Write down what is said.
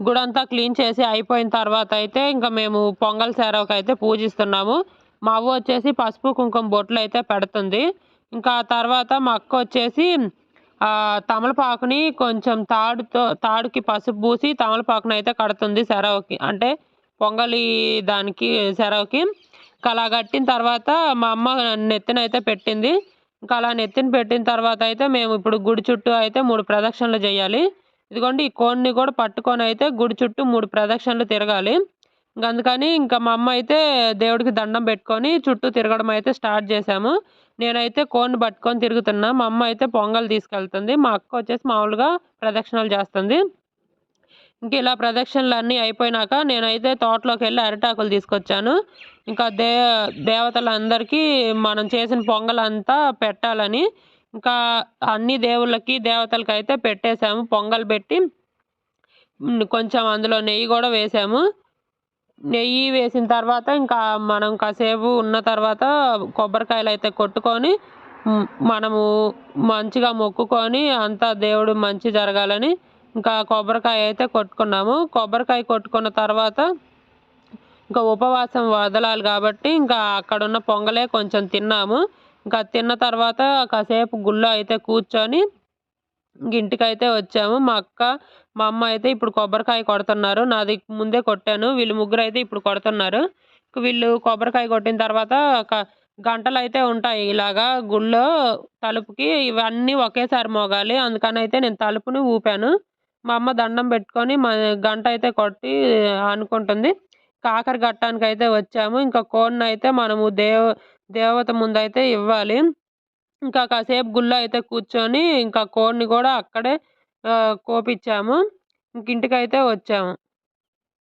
గుడంతా clean చేసి అయిపోయిన తర్వాత అయితే ఇంకా మేము పొంగల్ సేరవకి అయితే పూజిస్తున్నాము. మా అవ్వ వచ్చేసి పసుపు కుంకుమ బొట్లు అయితే పెడుతుంది. ఇంకా తర్వాత మా అక్క వచ్చేసి తమలపాకుని కొంచెం తాడుతో తాడుకి పసుపు పూసి తమలపాకుని అయితే కడుతుంది సెరవకి అంటే పొంగలి దానికి సెరవకి ఇంకా అలా కట్టిన తర్వాత మా అమ్మ నెత్తిన అయితే పెట్టింది. ఇంకా అలా నెత్తిన పెట్టిన తర్వాత అయితే మేము ఇప్పుడు గుడి చుట్టూ అయితే మూడు ప్రదక్షిణలు చేయాలి. ఇదిగోండి ఈ కోడిని కూడా పట్టుకొని అయితే గుడి చుట్టూ మూడు ప్రదక్షిణలు తిరగాలి. ఇంకా అందుకని ఇంకా మా అమ్మ అయితే దేవుడికి దండం పెట్టుకొని చుట్టూ తిరగడం అయితే స్టార్ట్ చేశాము. నేనైతే కోడిని పట్టుకొని తిరుగుతున్నా. మా అమ్మ అయితే పొంగల్ తీసుకెళ్తుంది. మా అక్క వచ్చేసి మామూలుగా ప్రదక్షిణలు చేస్తుంది. ఇంక ఇలా ప్రదక్షిణలు అన్నీ అయిపోయినాక నేనైతే తోటలోకి వెళ్ళి అరిటాకులు తీసుకొచ్చాను. ఇంకా దే దేవతలందరికీ మనం చేసిన పొంగల్ అంతా పెట్టాలని ఇంకా అన్ని దేవుళ్ళకి దేవతలకి అయితే పెట్టేశాము. పొంగల్ పెట్టి కొంచెం అందులో నెయ్యి కూడా వేసాము. నెయ్యి వేసిన తర్వాత ఇంకా మనం కాసేపు ఉన్న తర్వాత కొబ్బరికాయలు అయితే కొట్టుకొని మనము మంచిగా మొక్కుకొని అంతా దేవుడు మంచి జరగాలని ఇంకా కొబ్బరికాయ అయితే కొట్టుకున్నాము. కొబ్బరికాయ కొట్టుకున్న తర్వాత ఇంకా ఉపవాసం వదలాలి కాబట్టి ఇంకా అక్కడున్న పొంగలే కొంచెం తిన్నాము. ఇంకా తిన్న తర్వాత కాసేపు గుళ్ళో అయితే కూర్చొని ఇంటికైతే వచ్చాము. మా అక్క మా అమ్మ అయితే ఇప్పుడు కొబ్బరికాయ కొడుతున్నారు. నాది ముందే కొట్టాను. వీళ్ళు ముగ్గురు అయితే ఇప్పుడు కొడుతున్నారు. వీళ్ళు కొబ్బరికాయ కొట్టిన తర్వాత గంటలు అయితే ఉంటాయి ఇలాగా గుళ్ళో తలుపుకి. ఇవన్నీ ఒకేసారి మోగాలి. అందుకని అయితే నేను తలుపుని ఊపాను. మా అమ్మ దండం పెట్టుకొని మా గంట అయితే కొట్టి అనుకుంటుంది. కాకర గట్టానికి అయితే వచ్చాము. ఇంకా కోడిని అయితే మనము దేవ దేవత ముందైతే ఇవ్వాలి. ఇంకా కాసేపు గుళ్ళో అయితే కూర్చొని ఇంకా కోడిని కూడా అక్కడే కోపించాము ఇంక ఇంటికైతే వచ్చాము.